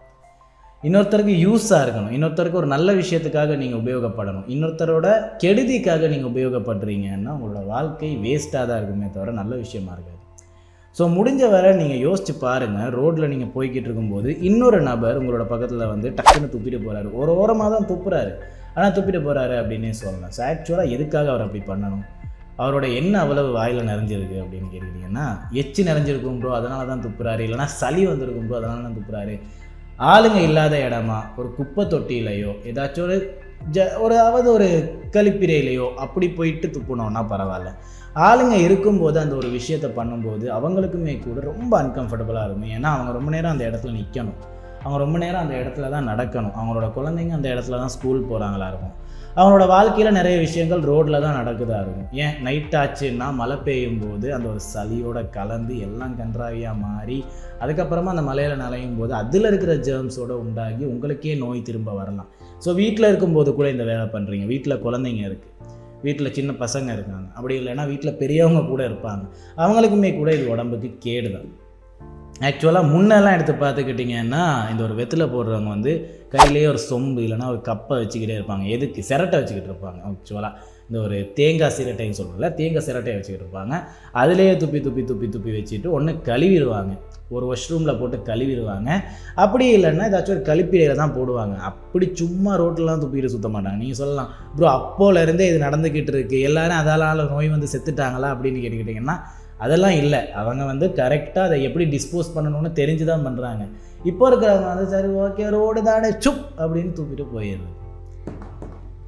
இன்னொருத்தருக்கு யூஸாக இருக்கணும். இன்னொருத்தருக்கு ஒரு நல்ல விஷயத்துக்காக நீங்கள் உபயோகப்படணும். இன்னொருத்தரோட கெடுதிக்காக நீங்கள் உபயோகப்படுறீங்கன்னா உங்களோட வாழ்க்கை வேஸ்ட்டாக தான் இருக்குமே தவிர நல்ல விஷயமா இருக்காது. ஸோ முடிஞ்ச வரை நீங்கள் யோசிச்சு பாருங்கள் ரோட்டில் நீங்கள் போய்கிட்டு இருக்கும்போது இன்னொரு நபர் உங்களோட பக்கத்தில் வந்து டக்குன்னு துப்பிட்டு போகிறாரு ஒரு ஓரமாக தான் துப்புறாரு. ஆனால் துப்பிட்டு போகிறாரு அப்படின்னே சொல்லலாம். ஸோ ஆக்சுவலாக எதுக்காக அவர் அப்படி பண்ணணும்? அவரோட என்ன அவ்வளவு வாயில் நிறைஞ்சிருக்கு அப்படின்னு கேட்டுக்கிட்டிங்கன்னா எச்சு நிறைஞ்சிருக்கும் ப்ரோ அதனால தான் துப்புறாரு. இல்லைனா சளி வந்திருக்கும் ப்ரோ அதனால தான் துப்புறாரு. ஆளுங்க இல்லாத இடமா ஒரு குப்பை தொட்டியிலையோ ஏதாச்சும் ஒரு ஜ ஒரு அதாவது ஒரு கழிப்பிறையிலையோ அப்படி போயிட்டு துப்புனோன்னா பரவாயில்ல. ஆளுங்க இருக்கும்போது அந்த ஒரு விஷயத்தை பண்ணும்போது அவங்களுக்குமே கூட ரொம்ப அன்கம்ஃபர்டபுளாக இருக்கும். ஏன்னா அவங்க ரொம்ப நேரம் அந்த இடத்துல நிற்கணும் அவங்க ரொம்ப நேரம் அந்த இடத்துல தான் நடக்கணும். அவங்களோட குழந்தைங்க அந்த இடத்துல தான் ஸ்கூல் போகிறாங்களா இருக்கும். அவங்களோட வாழ்க்கையில் நிறைய விஷயங்கள் ரோட்டில் தான் நடக்குதா இருக்கும். ஏன்? நைட் ஆச்சுன்னா மழை பெய்யும் போது அந்த ஒரு சளியோட கலந்து எல்லாம் கன்றாவியாக மாறி அதுக்கப்புறமா அந்த மலையில் நனையும் போது அதில் இருக்கிற ஜேர்ம்ஸோட உண்டாகி உங்களுக்கே நோய் திரும்ப வரலாம். ஸோ வீட்டில் இருக்கும்போது கூட இந்த வேலை பண்ணுறீங்க வீட்டில் குழந்தைங்க இருக்குது வீட்டில் சின்ன பசங்க இருக்காங்க. அப்படி இல்லைன்னா வீட்டில் பெரியவங்க கூட இருப்பாங்க. அவங்களுக்குமே கூட இது உடம்புக்கு கேடு தான் ஆக்சுவலாக முன்னெல்லாம் எடுத்து பார்த்துக்கிட்டிங்கன்னா இந்த ஒரு வெத்தில போடுறவங்க வந்து கையிலேயே ஒரு சொம்பு இல்லைன்னா ஒரு கப்பை வச்சுக்கிட்டே இருப்பாங்க. எதுக்கு? சிரட்டை வச்சுக்கிட்டு இருப்பாங்க. ஆக்சுவலாக இந்த ஒரு தேங்காய் சிரட்டைன்னு சொல்கிறோம்ல தேங்காய் சிரட்டையை வச்சுக்கிட்டு இருப்பாங்க. அதிலேயே துப்பி துப்பி துப்பி துப்பி வச்சுட்டு ஒன்று கழுவிடுவாங்க. ஒரு வாஷ்ரூமில் போட்டு கழுவிடுவாங்க. அப்படி இல்லைன்னா ஏதாச்சும் ஒரு கழிப்பிடையில் தான் போடுவாங்க. அப்படி சும்மா ரோட்டிலலாம் துப்பிட்டு சுத்த மாட்டாங்க. நீங்கள் சொல்லலாம் ப்ரோ அப்போலேருந்தே இது நடந்துக்கிட்டு இருக்குது எல்லாரும் அதால நோய் வந்து செத்துட்டாங்களா? அப்படின்னு கேட்டுக்கிட்டிங்கன்னா அதெல்லாம் இல்லை. அவங்க வந்து கரெக்டாக அதை எப்படி டிஸ்போஸ் பண்ணணும்னு தெரிஞ்சு தான் பண்ணுறாங்க இப்போ இருக்கிறவங்க வந்து சரி ஓகே ரோடு தானே சுப் அப்படின்னு தூக்கிட்டு போயிடுது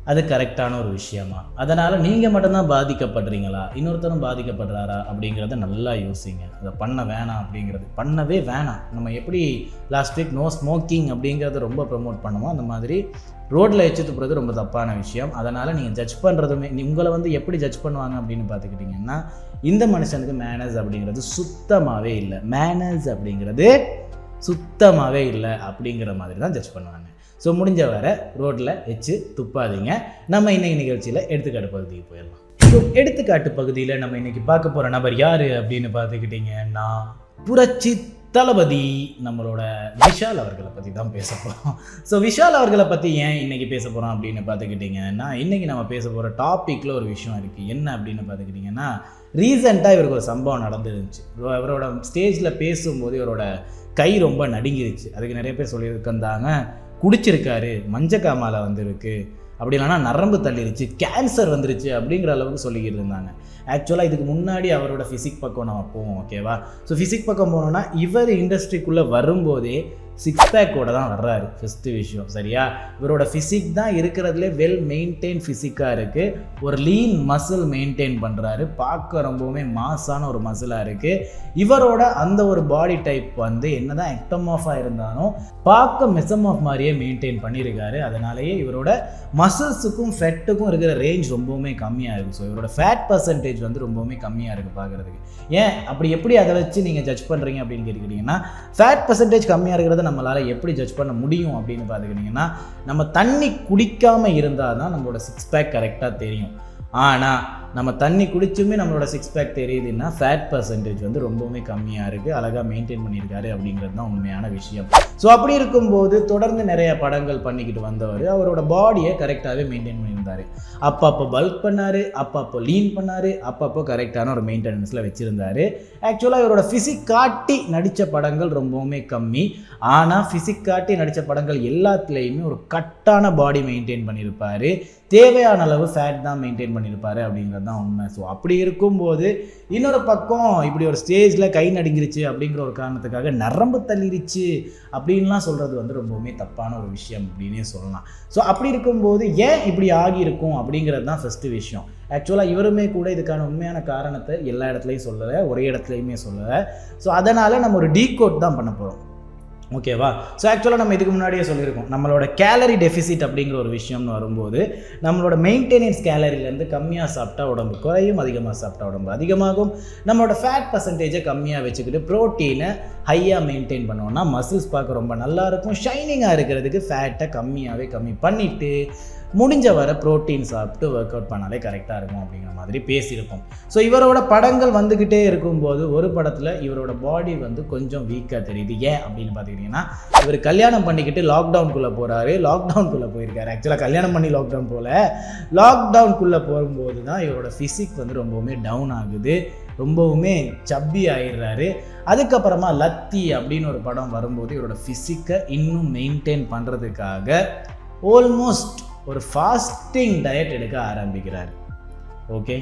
அது கரெக்டான ஒரு விஷயமா? அதனால் நீங்கள் மட்டும்தான் பாதிக்கப்படுறீங்களா? இன்னொருத்தரும் பாதிக்கப்படுறாரா? அப்படிங்கிறத நல்லா யோசிங்க. அதை பண்ண வேணாம் அப்படிங்கிறது. பண்ணவே வேணாம். நம்ம எப்படி லாஸ்ட் வீக் நோ ஸ்மோக்கிங் அப்படிங்கிறத ரொம்ப ப்ரமோட் பண்ணுவோம். அந்த மாதிரி ரோட்டில் எச்சு துப்புறது ரொம்ப தப்பான விஷயம். அதனால் நீங்கள் ஜட்ஜ் பண்ணுறதுமே நீ- உங்களை வந்து எப்படி ஜட்ஜ் பண்ணுவாங்க அப்படின்னு பார்த்துக்கிட்டிங்கன்னா இந்த மனுஷனுக்கு மேனர்ஸ் அப்படிங்கிறது சுத்தமாகவே இல்லை. மேனர்ஸ் அப்படிங்கிறது சுத்தமாகவே இல்லை அப்படிங்கிற மாதிரி தான் ஜட்ஜ் பண்ணுவாங்க. ஸோ முடிஞ்ச வரை ரோட்டில் வச்சு துப்பாதீங்க. நம்ம இன்னைக்கு நிகழ்ச்சியில் எடுத்துக்காட்டு பகுதிக்கு போயிடலாம். ஸோ எடுத்துக்காட்டு பகுதியில் நம்ம இன்றைக்கி பார்க்க போகிற நபர் யார் அப்படின்னு பார்த்துக்கிட்டிங்கன்னா புரட்சி தளபதி நம்மளோட விஷால் அவர்களை பற்றி தான் பேச போகிறோம் ஸோ விஷால் அவர்களை பற்றி ஏன் இன்றைக்கி பேச போகிறோம் அப்படின்னு பார்த்துக்கிட்டிங்கன்னா இன்றைக்கி நம்ம பேச போகிற டாப்பிக்கில் ஒரு விஷயம் இருக்குது என்ன அப்படின்னு பார்த்துக்கிட்டிங்கன்னா ரீசெண்டாக இவருக்கு ஒரு சம்பவம் நடந்துருந்துச்சு. இவ- இவரோட ஸ்டேஜில் பேசும்போது இவரோட கை ரொம்ப நடுங்கிருச்சு. அதுக்கு நிறைய பேர் சொல்லியிருந்தாங்க குடிச்சிருக்காரு மஞ்சக்காமால வந்திருக்கு. அப்படி இல்லைன்னா நரம்பு தள்ளிருச்சு கேன்சர் வந்துருச்சு அப்படிங்கிற அளவுக்கு சொல்லிக்கிட்டு இருந்தாங்க. ஆக்சுவலாக இதுக்கு முன்னாடி அவரோட ஃபிசிக் பக்கம் நம்ம போவோம் ஓகேவா ஸோ ஃபிசிக் பக்கம் போனோம்னா இவர் இண்டஸ்ட்ரிக்குள்ளே வரும்போதே சிக்ஸ் பேக்கோட தான் வர்றாரு ஃபஸ்ட்டு விஷயம். சரியா? இவரோட ஃபிசிக் தான் இருக்கிறதுலே வெல் மெயின்டைன் ஃபிசிக்காக இருக்குது ஒரு லீன் மசில் மெயின்டைன் பண்ணுறாரு பார்க்க ரொம்பவுமே மாஸான ஒரு மசிலாக இருக்குது இவரோட அந்த ஒரு பாடி டைப் வந்து என்னதான் எக்டமாஃபாக இருந்தாலும் பார்க்க மெசமாஃப் மாதிரியே மெயின்டைன் பண்ணியிருக்காரு. அதனாலேயே இவரோட மசில்ஸுக்கும் ஃபெட்டுக்கும் இருக்கிற ரேஞ்ச் ரொம்பவுமே கம்மியாக இருக்குது ஸோ இவரோட ஃபேட் பர்சன்டேஜ் வந்து ரொம்பவுமே கம்மியாக இருக்குது பார்க்குறதுக்கு. ஏன்? அப்படி எப்படி அதை வச்சு நீங்கள் ஜட்ஜ் பண்ணுறீங்க அப்படின்னு கேட்டுக்கிட்டிங்கன்னா ஃபேட் பர்சன்டேஜ் கம்மியாக இருக்கிறத நம்மளால் எப்படி ஜட்ஜ் பண்ண முடியும் அப்படின்னு பார்த்துக்கிட்டிங்கன்னா நம்ம தண்ணி குடிக்காமல் இருந்தால் தான் நம்மளோட சிக்ஸ் பேக் கரெக்டாக தெரியும். ஆனால் நம்ம தண்ணி குடிச்சுமே நம்மளோட சிக்ஸ் பேக் தெரியுதுன்னா ஃபேட் பர்சன்டேஜ் வந்து ரொம்பவுமே கம்மியாக இருக்குது அழகாக மெயின்டைன் பண்ணியிருக்காரு அப்படிங்கிறது தான் உண்மையான விஷயம். ஸோ அப்படி இருக்கும்போது தொடர்ந்து நிறைய படங்கள் பண்ணிக்கிட்டு வந்தவர். அவரோட பாடியை கரெக்டாகவே மெயின்டைன் பண்ணியிருந்தார். அப்பப்போ பல்க் பண்ணார் அப்பப்போ லீன் பண்ணார் அப்பப்போ கரெக்டான ஒரு மெயின்டெனன்ஸில் வச்சுருந்தாரு. ஆக்சுவலாக இவரோட ஃபிசிக் காட்டி நடித்த படங்கள் ரொம்பவுமே கம்மி. ஆனால் ஃபிசிக் காட்டி நடித்த படங்கள் எல்லாத்துலேயுமே ஒரு கட்டான பாடி மெயின்டைன் பண்ணியிருப்பார். தேவையான அளவு ஃபேட் தான் மெயின்டைன் அப்படிங்கிற அப்படிங்கிறது தான் உண்மை. ஸோ அப்படி இருக்கும்போது இன்னொரு பக்கம் இப்படி ஒரு ஸ்டேஜில் கை நடுங்கிருச்சு அப்படிங்கிற ஒரு காரணத்துக்காக நரம்பு தள்ளிருச்சு அப்படின்லாம் சொல்கிறது வந்து ரொம்பவுமே தப்பான ஒரு விஷயம் அப்படின்னே சொல்லலாம். ஸோ அப்படி இருக்கும்போது ஏன் இப்படி ஆகியிருக்கும் அப்படிங்கிறது தான் ஃபஸ்ட்டு விஷயம். ஆக்சுவலாக இவருமே கூட இதுக்கான உண்மையான காரணத்தை எல்லா இடத்துலையும் சொல்லலை ஒரே இடத்துலையுமே சொல்லலை. ஸோ அதனால் நம்ம ஒரு டீ கோட் தான் பண்ண போகிறோம் ஓகேவா ஸோ ஆக்சுவலாக நம்ம இதுக்கு முன்னாடியே சொல்லியிருக்கோம். நம்மளோட கேலரி டெஃபிசிட் அப்படிங்கிற ஒரு விஷயம்னு வரும்போது நம்மளோட மெயின்டெனன்ஸ் கேலரியிலேருந்து கம்மியாக சாப்பிட்டா உடம்பு குறையும் அதிகமாக சாப்பிட்டா உடம்பு அதிகமாகும். நம்மளோட ஃபேட் பர்சன்டேஜை கம்மியாக வச்சுக்கிட்டு ப்ரோட்டீனை ஹையாக மெயின்டைன் பண்ணோம்னா மசில்ஸ் பார்க்க ரொம்ப நல்லாயிருக்கும் ஷைனிங்காக இருக்கிறதுக்கு ஃபேட்டை கம்மியாகவே கம்மி பண்ணிவிட்டு முடிஞ்ச வரை ப்ரோட்டீன் சாப்பிட்டு ஒர்க் அவுட் பண்ணாலே கரெக்டாக இருக்கும் அப்படிங்கிற மாதிரி பேசியிருக்கோம் ஸோ இவரோட படங்கள் வந்துக்கிட்டே இருக்கும்போது ஒரு படத்தில் இவரோட பாடி வந்து கொஞ்சம் வீக்காக தெரியுது. ஏன் அப்படின்னு பார்த்துக்கிட்டிங்கன்னா இவர் கல்யாணம் பண்ணிக்கிட்டு லாக்டவுனுக்குள்ளே போகிறாரு லாக்டவுனுக்குள்ளே போயிருக்காரு. ஆக்சுவலாக கல்யாணம் பண்ணி லாக்டவுன் போல. லாக்டவுனுக்குள்ளே போகும்போது தான் இவரோட ஃபிசிக் வந்து ரொம்பவுமே டவுன் ஆகுது. ரொம்பவுமே சப்பி ஆயிடுறாரு. அதுக்கப்புறமா லத்தி அப்படின்னு ஒரு படம் வரும்போது இவரோட ஃபிசிக்கை இன்னும் மெயின்டைன் பண்ணுறதுக்காக ஆல்மோஸ்ட் ஒரு ஃபாஸ்டிங் டயட் எடுக்க ஆரம்பிக்கிறார். ஓகே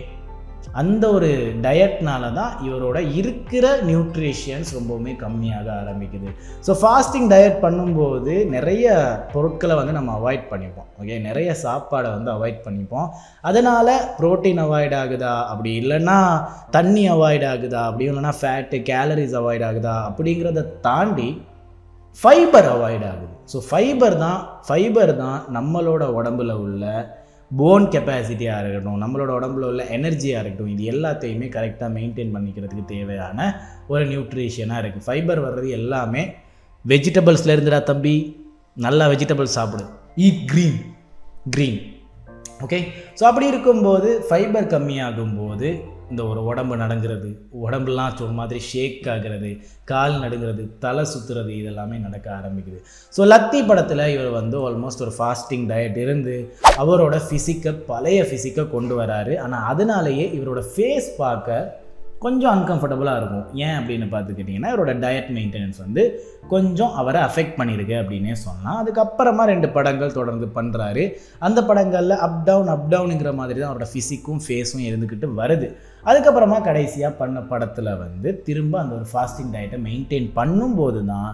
அந்த ஒரு டயட்னால தான் இவரோட இருக்கிற நியூட்ரிஷியன்ஸ் ரொம்பவுமே கம்மியாக ஆரம்பிக்குது. ஸோ ஃபாஸ்டிங் டயட் பண்ணும்போது நிறைய பொருட்களை வந்து நம்ம அவாய்ட் பண்ணிப்போம். ஓகே நிறைய சாப்பாடை வந்து அவாய்ட் பண்ணிப்போம். அதனால் ப்ரோட்டீன் அவாய்ட் ஆகுதா? அப்படி இல்லைன்னா தண்ணி அவாய்ட் ஆகுதா? அப்படி இல்லைன்னா ஃபேட்டு கேலரிஸ் அவாய்ட் ஆகுதா? அப்படிங்கிறத தாண்டி ஃபைபர் அவாய்ட் ஆகுது. ஸோ ஃபைபர் தான் ஃபைபர் தான் நம்மளோட உடம்புல உள்ள போன் கெப்பாசிட்டியாக இருக்கட்டும் நம்மளோட உடம்புல உள்ள எனர்ஜியாக இருக்கட்டும் இது எல்லாத்தையுமே கரெக்டாக மெயின்டைன் பண்ணிக்கிறதுக்கு தேவையான ஒரு நியூட்ரிஷனாக இருக்குது ஃபைபர் வர்றது எல்லாமே வெஜிடபிள்ஸில் இருந்துடா தம்பி. நல்லா வெஜிடபிள்ஸ் சாப்பிடு. Eat green green okay so அப்படி இருக்கும்போது ஃபைபர் கம்மியாகும்போது இந்த ஒரு உடம்பு நடங்கிறது உடம்புலாம் ஒரு மாதிரி ஷேக் ஆகிறது கால் நடுங்கிறது தலை சுற்றுறது இதெல்லாமே நடக்க ஆரம்பிக்குது. ஸோ லத்தி படத்தில் இவர் வந்து ஆல்மோஸ்ட் ஒரு ஃபாஸ்டிங் டயட் இருந்து அவரோட ஃபிசிக்கை பழைய ஃபிசிக்கை கொண்டு வராரு. ஆனால் அதனாலேயே இவரோட ஃபேஸ் பார்க்க கொஞ்சம் அன்கம்ஃபர்டபுளாக இருக்கும். ஏன் அப்படின்னு பார்த்துக்கிட்டிங்கன்னா இவரோட டயட் மெயின்டெனன்ஸ் வந்து கொஞ்சம் அவரை அஃபெக்ட் பண்ணியிருக்கு அப்படின்னே சொல்லலாம். அதுக்கப்புறமா ரெண்டு படங்கள் தொடர்ந்து பண்ணுறாரு அந்த படங்களில் அப் டவுன் அப் டவுனுங்கிற மாதிரி தான் அவரோட ஃபிசிக்கும் ஃபேஸும் இருந்துக்கிட்டு வருது. அதுக்கப்புறமா கடைசியாக பண்ண படத்தில் வந்து திரும்ப அந்த ஒரு ஃபாஸ்டிங் டயட்டை மெயின்டைன் பண்ணும்போது தான்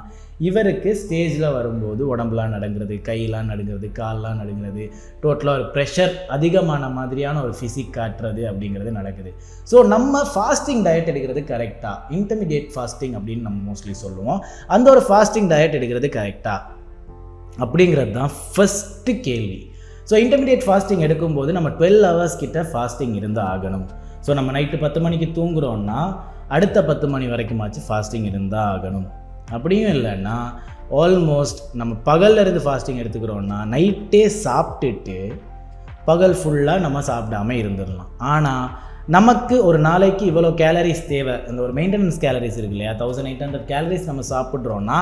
இவருக்கு ஸ்டேஜில் வரும்போது உடம்புலாம் நடுங்கிறது கையெல்லாம் நடுங்கிறது கால்லாம் நடுங்கிறது டோட்டலாக ஒரு ப்ரெஷர் அதிகமான மாதிரியான ஒரு ஃபிசிக் காட்டுறது அப்படிங்கிறது நடக்குது. ஸோ நம்ம ஃபாஸ்டிங் டயட் எடுக்கிறது கரெக்டாக இன்டர்மீடியேட் ஃபாஸ்டிங் அப்படின்னு நம்ம மோஸ்ட்லி சொல்லுவோம். அந்த ஒரு ஃபாஸ்டிங் டயட் எடுக்கிறது கரெக்டாக அப்படிங்கிறது தான் ஃபஸ்ட்டு கேள்வி. ஸோ இன்டர்மீடியட் ஃபாஸ்டிங் எடுக்கும்போது நம்ம டுவெல் ஹவர்ஸ் கிட்ட ஃபாஸ்டிங் இருந்து ஆகணும். ஸோ நம்ம நைட்டு பத்து மணிக்கு தூங்குறோன்னா அடுத்த பத்து மணி வரைக்குமாச்சு ஃபாஸ்டிங் இருந்தால் ஆகணும். அப்படியும் இல்லைன்னா ஆல்மோஸ்ட் நம்ம பகல்ல இருந்து ஃபாஸ்டிங் எடுத்துக்கிறோன்னா நைட்டே சாப்பிட்டுட்டு பகல் ஃபுல்லாக நம்ம சாப்பிடாம இருந்துடலாம். ஆனால் நமக்கு ஒரு நாளைக்கு இவ்வளோ கேலரிஸ் தேவை. அந்த ஒரு மெயின்டெனன்ஸ் கேலரிஸ் இருக்கு இல்லையா? தௌசண்ட் எயிட் ஹண்ட்ரட் கேலரிஸ் நம்ம சாப்பிட்றோன்னா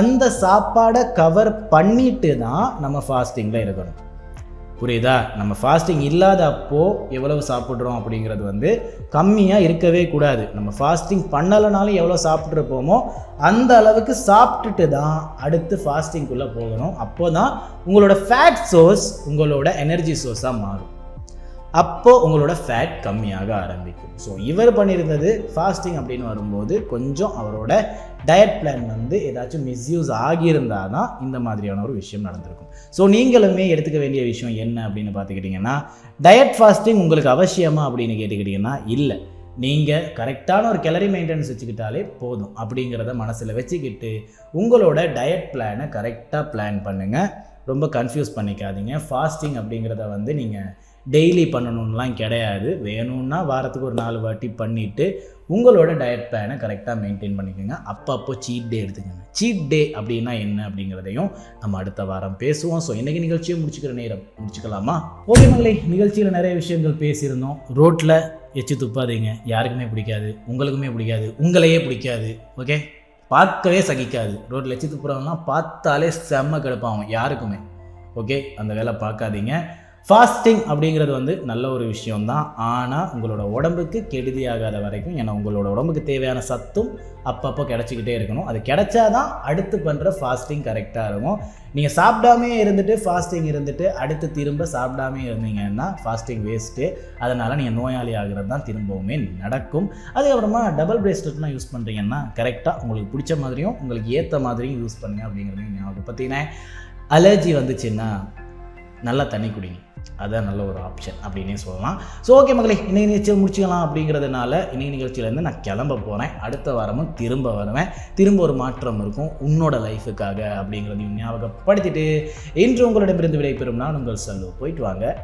அந்த சாப்பாடை கவர் பண்ணிட்டு தான் நம்ம ஃபாஸ்டிங்கில் இருக்கணும். புரியுதா? நம்ம ஃபாஸ்டிங் இல்லாத அப்போ எவ்வளவு சாப்பிட்றோம் அப்படிங்கிறது வந்து கம்மியாக இருக்கவே கூடாது. நம்ம ஃபாஸ்டிங் பண்ணலைனாலும் எவ்வளோ சாப்பிட்ருப்போமோ அந்த அளவுக்கு சாப்பிட்டுட்டு தான் அடுத்து ஃபாஸ்டிங்குள்ளே போகணும். அப்போ தான் உங்களோட ஃபேட் சோர்ஸ் உங்களோட எனர்ஜி சோர்ஸாக மாறும். அப்போ உங்களோட ஃபேட் கம்மியாக ஆரம்பிக்கும். ஸோ இவர் பண்ணியிருந்தது ஃபாஸ்டிங் அப்படின்னு வரும்போது கொஞ்சம் அவரோட டயட் பிளான் வந்து ஏதாச்சும் மிஸ்யூஸ் ஆகியிருந்தால் தான் இந்த மாதிரியான ஒரு விஷயம் நடந்திருக்கும். ஸோ நீங்களுமே எடுத்துக்க வேண்டிய விஷயம் என்ன அப்படின்னு பார்த்துக்கிட்டிங்கன்னா டயட் ஃபாஸ்டிங் உங்களுக்கு அவசியமா அப்படின்னு கேட்டுக்கிட்டிங்கன்னா இல்லை. நீங்கள் கரெக்டான ஒரு கேலரி மெயின்டெனன்ஸ் வச்சுக்கிட்டாலே போதும் அப்படிங்கிறத மனசில் வச்சுக்கிட்டு உங்களோட டயட் பிளானை கரெக்டாக பிளான் பண்ணுங்கள் ரொம்ப கன்ஃபியூஸ் பண்ணிக்காதீங்க. ஃபாஸ்டிங் அப்படிங்கிறத வந்து நீங்கள் டெய்லி பண்ணணும்லாம் கிடையாது. வேணும்னா வாரத்துக்கு ஒரு நாலு வாட்டி பண்ணிவிட்டு உங்களோட டயட் பிளானை கரெக்டாக மெயின்டைன் பண்ணிக்கோங்க. அப்பப்போ சீட் டே எடுத்துக்கோங்க. சீட் டே அப்படின்னா என்ன அப்படிங்கிறதையும் நம்ம அடுத்த வாரம் பேசுவோம். ஸோ இன்றைக்கி நிகழ்ச்சியை முடிச்சுக்கிற நேரம் முடிச்சுக்கலாமா? ஓகே மகளே நிகழ்ச்சியில் நிறைய விஷயங்கள் பேசியிருந்தோம். ரோட்டில் எச்சு துப்பாதீங்க. யாருக்குமே பிடிக்காது. உங்களுக்குமே பிடிக்காது. உங்களையே பிடிக்காது. ஓகே பார்க்கவே சகிக்காது. ரோட்டில் எச்சு துப்புறவங்கலாம் பார்த்தாலே செம்ம கெடுப்பாகும். யாருக்குமே. ஓகே அந்த வேலை பார்க்காதீங்க. ஃபாஸ்டிங் அப்படிங்கிறது வந்து நல்ல ஒரு விஷயம்தான். ஆனால் உங்களோட உடம்புக்கு கெடுதியாகாத வரைக்கும் ஏன்னா உங்களோட உடம்புக்கு தேவையான சத்தும் அப்பப்போ கிடச்சிக்கிட்டே இருக்கணும். அது கிடச்சாதான் அடுத்து பண்ணுற ஃபாஸ்டிங் கரெக்டாக இருக்கும். நீங்கள் சாப்பிடாமே இருந்துட்டு ஃபாஸ்டிங் இருந்துட்டு அடுத்து திரும்ப சாப்பிடாமே இருந்தீங்கன்னா ஃபாஸ்டிங் வேஸ்ட்டு அதனால் நீங்கள் நோயாளி ஆகிறது தான் திரும்பவுமே நடக்கும். அதுக்கப்புறமா டபுள் பிரேஸ்லெட்லாம் யூஸ் பண்ணுறீங்கன்னா கரெக்டாக உங்களுக்கு பிடிச்ச மாதிரியும் உங்களுக்கு ஏற்ற மாதிரியும் யூஸ் பண்ணுங்க அப்படிங்கிறது ஞாபகம் பார்த்தீங்கன்னா அலர்ஜி வந்துச்சுன்னா நல்லா தண்ணி குடிங்க. அதான் நல்ல ஒரு ஆப்ஷன் அப்படின்னே சொல்லலாம். ஸோ ஓகே மகளே இன்னைக்கு நிகழ்ச்சியை முடிச்சுக்கலாம் அப்படிங்கிறதுனால இன்னைக்கு நிகழ்ச்சியிலேருந்து நான் கிளம்ப போகிறேன் அடுத்த வாரமும் திரும்ப வருவேன். திரும்ப ஒரு மாற்றம் இருக்கும். உன்னோட லைஃபுக்காக அப்படிங்கிறதையும் ஞாபகப்படுத்திட்டு இன்று உங்களிடமிருந்து விடைபெறும் நான் உங்கள் செல்வ போயிட்டு வாங்க.